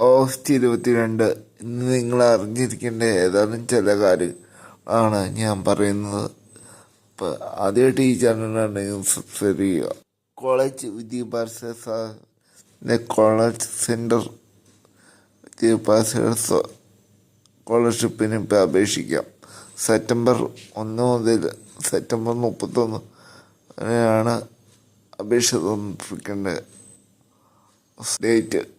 August ഇരുപത്തിരണ്ട് ഇന്ന് നിങ്ങൾ അറിഞ്ഞിരിക്കേണ്ട ഏതാനും ചില കാര്യം ആണ് ഞാൻ പറയുന്നത്. ഇപ്പം ആദ്യമായിട്ട് ഈ ചാനലാണെങ്കിൽ സബ്സ്ക്രൈബ് ചെയ്യുക. കോളേജ് വിദ്യാഭ്യാസ കോളേജ് സെന്റർ വിദ്യാഭ്യാസ സ്കോളർഷിപ്പിന് ഇപ്പം അപേക്ഷിക്കാം. സെപ്റ്റംബർ ഒന്ന് മുതൽ സെപ്റ്റംബർ മുപ്പത്തൊന്ന് വരെയാണ് അപേക്ഷ സമർപ്പിക്കേണ്ടത് ഡേറ്റ്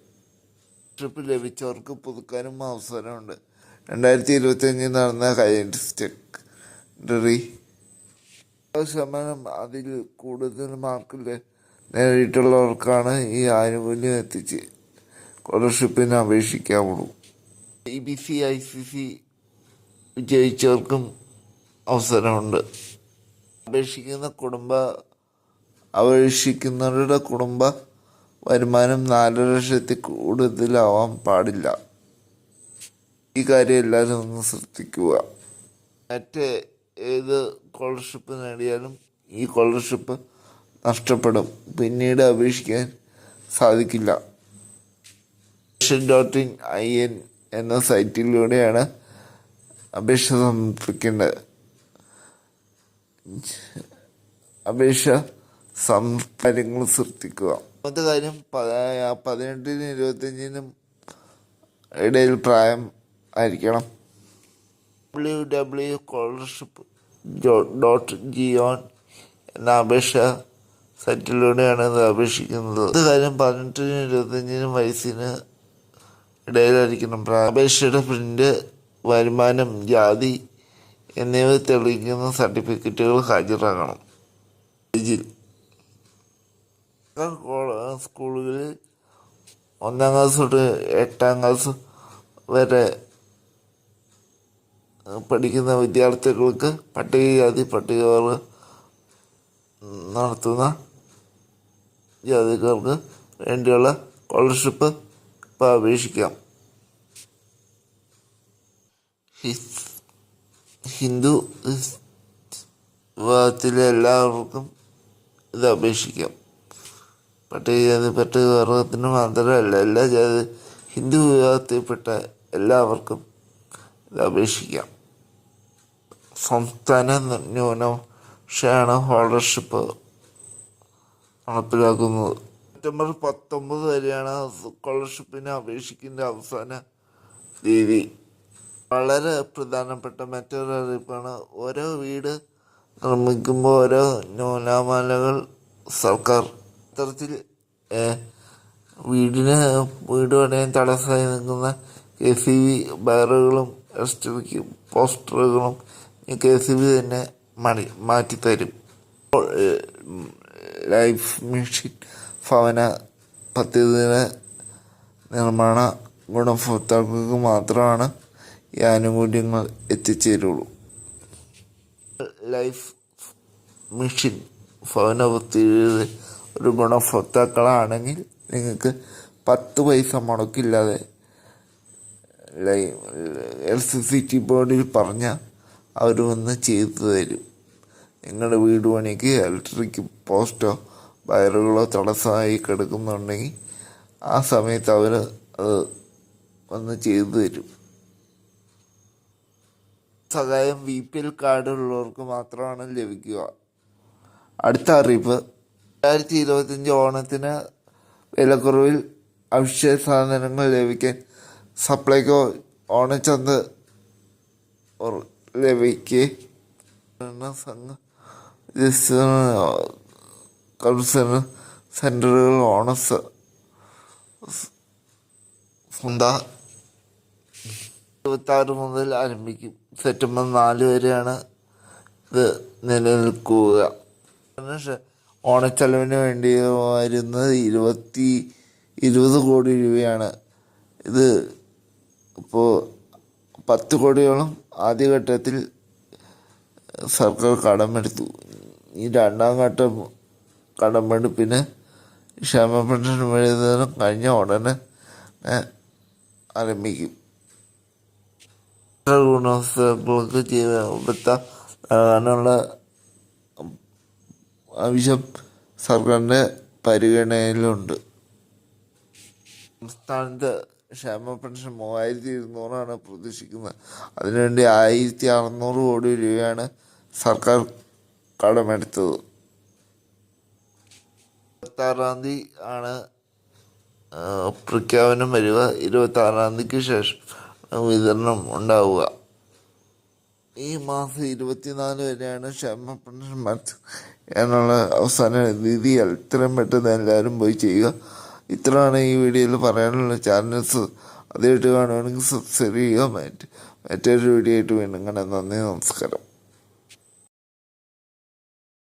സ്കോളർഷിപ്പ് ലഭിച്ചവർക്ക് പുതുക്കാനും അവസരമുണ്ട്. രണ്ടായിരത്തി ഇരുപത്തിയഞ്ചിൽ നടന്ന ഹയർ ഡറി ശതമാനം അതിൽ കൂടുതൽ മാർക്ക് നേടിയിട്ടുള്ളവർക്കാണ് ഈ ആനുകൂല്യം എത്തിച്ച്. സ്കോളർഷിപ്പിന് അപേക്ഷിക്കാവുള്ളൂ. I B C I C C വിജയിച്ചവർക്കും അവസരമുണ്ട്. അപേക്ഷിക്കുന്ന കുടുംബ അപേക്ഷിക്കുന്നവരുടെ കുടുംബ വരുമാനം നാല് ലക്ഷത്തിൽ കൂടുതലാവാൻ പാടില്ല. ഈ കാര്യം എല്ലാവരും ഒന്ന് ശ്രദ്ധിക്കുക. മറ്റ് ഏത് സ്കോളർഷിപ്പ് നേടിയാലും ഈ സ്കോളർഷിപ്പ് നഷ്ടപ്പെടും. പിന്നീട് അപേക്ഷിക്കാൻ സാധിക്കില്ല. ഡോട്ട് ഇൻ ഐ എൻ എന്ന സൈറ്റിലൂടെയാണ് അപേക്ഷ സമർപ്പിക്കേണ്ടത്. അപേക്ഷ സംസ്കാരങ്ങൾ സൃഷ്ടിക്കുക ഒന്നാമത്തെ കാര്യം പതിനെട്ടിനും ഇരുപത്തഞ്ചിനും ഇടയിൽ പ്രായം ആയിരിക്കണം. W W scholarship dot G on എന്ന അപേക്ഷ സൈറ്റിലൂടെയാണ് ഇത് അപേക്ഷിക്കുന്നത്. ഇത് കാര്യം പതിനെട്ടിനും ഇരുപത്തഞ്ചിനും വയസ്സിന് ഇടയിലായിരിക്കണം അപേക്ഷയുടെ പ്രിന്റ് വരുമാനം ജാതി എന്നിവ തെളിയിക്കുന്ന സർട്ടിഫിക്കറ്റുകൾ ഹാജരാക്കണം. ഇതിൽ സ്കൂളുകളിൽ ഒന്നാം ക്ലാസ് തൊട്ട് എട്ടാം ക്ലാസ് വരെ പഠിക്കുന്ന വിദ്യാർത്ഥികൾക്ക് പട്ടികജാതി പട്ടികവർഗ നടത്തുന്ന ജാതിക്കാർക്ക് വേണ്ടിയുള്ള സ്കോളർഷിപ്പ് ഇപ്പോൾ അപേക്ഷിക്കാം. ഹിന്ദു വിഭാഗത്തിലെ എല്ലാവർക്കും ഇത് അപേക്ഷിക്കാം. പട്ടികജാതി പട്ടികവർഗത്തിന് മാത്രമല്ല എല്ലാ ജാതി ഹിന്ദു വിഭാഗത്തിൽപ്പെട്ട എല്ലാവർക്കും ഇത് അപേക്ഷിക്കാം. സംസ്ഥാന ന്യൂനപക്ഷമാണ് ഹോൾഡർഷിപ്പ് നടപ്പിലാക്കുന്നത് സെപ്റ്റംബർ പത്തൊമ്പത് വരെയാണ് സ്കോളർഷിപ്പിന് അപേക്ഷിക്കേണ്ട അവസാന തീയതി. വളരെ പ്രധാനപ്പെട്ട മറ്റൊരു അറിയിപ്പാണ്. ഓരോ വീട് നിർമ്മിക്കുമ്പോൾ ഓരോ ന്യൂനമാലകൾ സർക്കാർ ഇത്തരത്തിൽ വീടിന് വീട് പണിയാൻ തടസ്സമായി നിൽക്കുന്ന കെ സി ബി ബാറുകളും എസ് ടി വിക്ക് പോസ്റ്ററുകളും കെ സി ബി തന്നെ മണി മാറ്റിത്തരും. ലൈഫ് മിഷൻ ഭവന പദ്ധതിയുടെ നിർമ്മാണ ഗുണഭോക്താക്കൾക്ക് മാത്രമാണ് ഈ ആനുകൂല്യങ്ങൾ എത്തിച്ചേരുള്ളൂ. ലൈഫ് മിഷൻ ഭവന പദ്ധതിയുടെ ഒരു ഗുണഭോക്താക്കളാണെങ്കിൽ നിങ്ങൾക്ക് പത്ത് പൈസ മുടക്കില്ലാതെ ടി ബോർഡിൽ പറഞ്ഞാൽ അവർ വന്ന് ചെയ്തു തരും. നിങ്ങളുടെ വീട് പണിക്ക് ഇലക്ട്രിക് പോസ്റ്റോ വയറുകളോ തടസ്സമായി കിടക്കുന്നുണ്ടെങ്കിൽ ആ സമയത്ത് അവർ അത് വന്ന് ചെയ്തു തരും. സഹായം ബി പി എൽ കാർഡുള്ളവർക്ക് മാത്രമാണ് ലഭിക്കുക. അടുത്ത അറിയിപ്പ് രണ്ടായിരത്തി ഇരുപത്തിയഞ്ച് ഓണത്തിന് വിലക്കുറവിൽ അവശ്യ സാധനങ്ങൾ ലഭിക്കാൻ സപ്ലൈകോ ഓണച്ചന്ത ഉർ- സംഘം കൺസേൺ സെന്ററുകൾ ഓണസ് സ്വന്ത ഇരുപത്തി ആറ് മുതൽ ആരംഭിക്കും. സെപ്റ്റംബർ നാല് വരെയാണ് ഇത് നിലനിൽക്കുക. ഓണച്ചെലവിന് വേണ്ടി വരുന്നത് ഇരുപത്തി ഇരുപത് കോടി രൂപയാണ്. ഇത് ഇപ്പോൾ പത്ത് കോടിയോളം ആദ്യഘട്ടത്തിൽ സർക്കാർ കടമെടുത്തു. ഈ രണ്ടാം ഘട്ടം കടമെടുപ്പിന് ക്ഷേമ പെൻഷൻ വരുന്നതിന് കഴിഞ്ഞ ഉടനെ ആരംഭിക്കും. ഗുണഭോക്താക്കൾക്ക് ജീവിത നൽകാനുള്ള ആവശ്യം സർക്കാരിന്റെ പരിഗണനയിലുണ്ട്. സംസ്ഥാനത്ത് ക്ഷേമ പെൻഷൻ മൂവായിരത്തി ഇരുന്നൂറാണ് പ്രതീക്ഷിക്കുന്നത്. അതിനുവേണ്ടി ആയിരത്തി അറുന്നൂറ് കോടി രൂപയാണ് സർക്കാർ കടമെടുത്തത്. ഇരുപത്താറാം തീയതി ആണ് പ്രഖ്യാപനം വരിക. ഇരുപത്താറാം തീയതിക്ക് ശേഷം വിതരണം ഉണ്ടാവുക. ഈ മാസം ഇരുപത്തിനാല് വരെയാണ് ക്ഷേമ മാറ്റം എന്നുള്ള അവസാന രീതിയിൽ ഇത്രയും പെട്ടെന്ന് എല്ലാവരും പോയി ചെയ്യുക. ഇത്രയാണ് ഈ വീഡിയോയിൽ പറയാനുള്ള ചാനൽസ്. അതായിട്ട് കാണുവാണെങ്കിൽ സബ്സ്ക്രൈബ് ചെയ്യുക. മറ്റ് മറ്റൊരു വീഡിയോ ആയിട്ട് വീണ്ടും കാണാം. നന്ദി നമസ്കാരം.